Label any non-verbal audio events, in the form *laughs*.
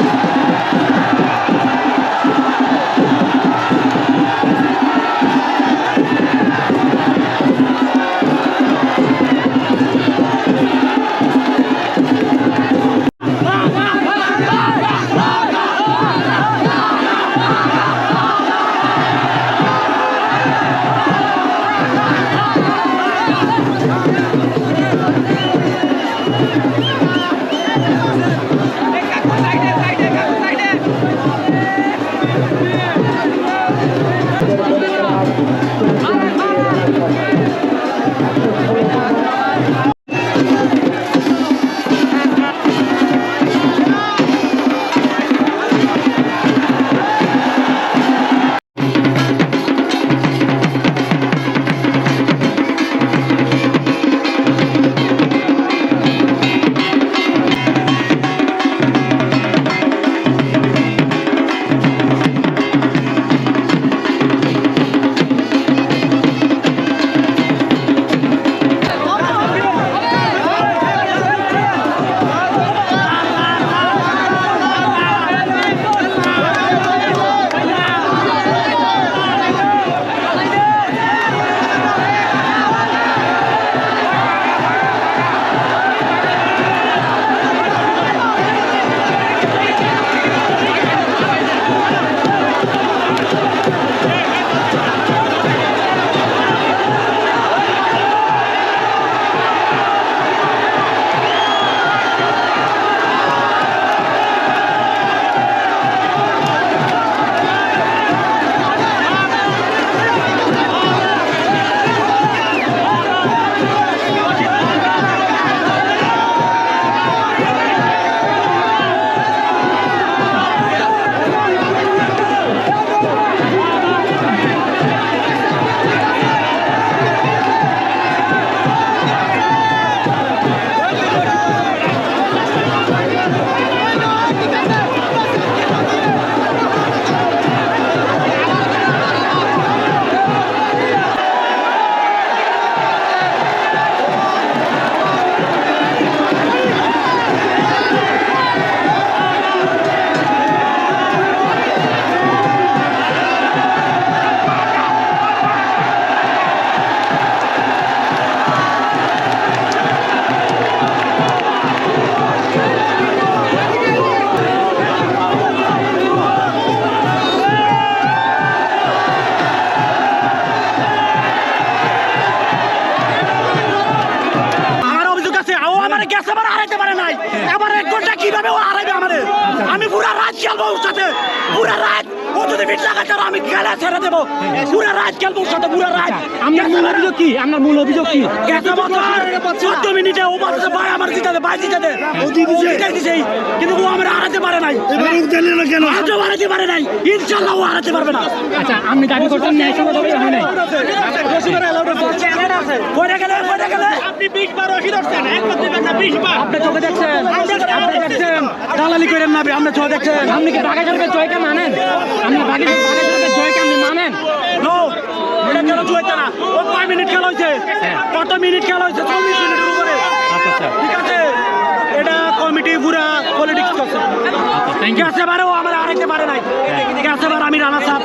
আমার *laughs* গেছে আবার হারাইতে পারে নাই। আবার এক ঘণ্টা কীভাবে ও হারাইবে আমাদের? আমি পুরা রাত খেলব ওর সাথে। পুরা রাত। ও যদি বিট লাগাতে পারে, আমি খেলা ছেড়ে দেবো। পুরা রাত খেলব ওর সাথে পুরা রাত। আপনার মূল অভিযোগ কি? আপনার মূল অভিযোগ কি? গেছে বছর চোদ্দ মিনিটে ও বলছে ভাই আমার জিতাতে ভাই জিতাতে। ও জিতাই দিছেই কিন্তু ও আমার হারাতে পারে নাই। কেন? আজও হারাতে পারে নাই। ইনশাল্লাহ ও হারাতে পারবে না। আচ্ছা আপনি দাবি করছেন ন্যায়সঙ্গত হয় নাই? আপনি বিশ বার বার। আপনি চোখে দেখছেন। আপনি দেখছেন। দালালি করেন না আপনি ছ দেখছেন? আপনি কি বাঘা সরকার জয়কে মানেন? আপনি বাঘা সরকার জয়কে আপনি মানেন? এটা কেন জুয়াইতে না? ও কয় মিনিট খেলা হয়েছে? কত মিনিট খেলা হয়েছে? চল্লিশ মিনিটের উপরে। আচ্ছা আচ্ছা। ঠিক আছে? এটা কমিটি পুরা পলিটিক্স করছে। থ্যাংক ইউ গ্যাসে বারে ও আমার আরেকতে পারে নাই। গ্যাসে বার আমি রানা সাহেব।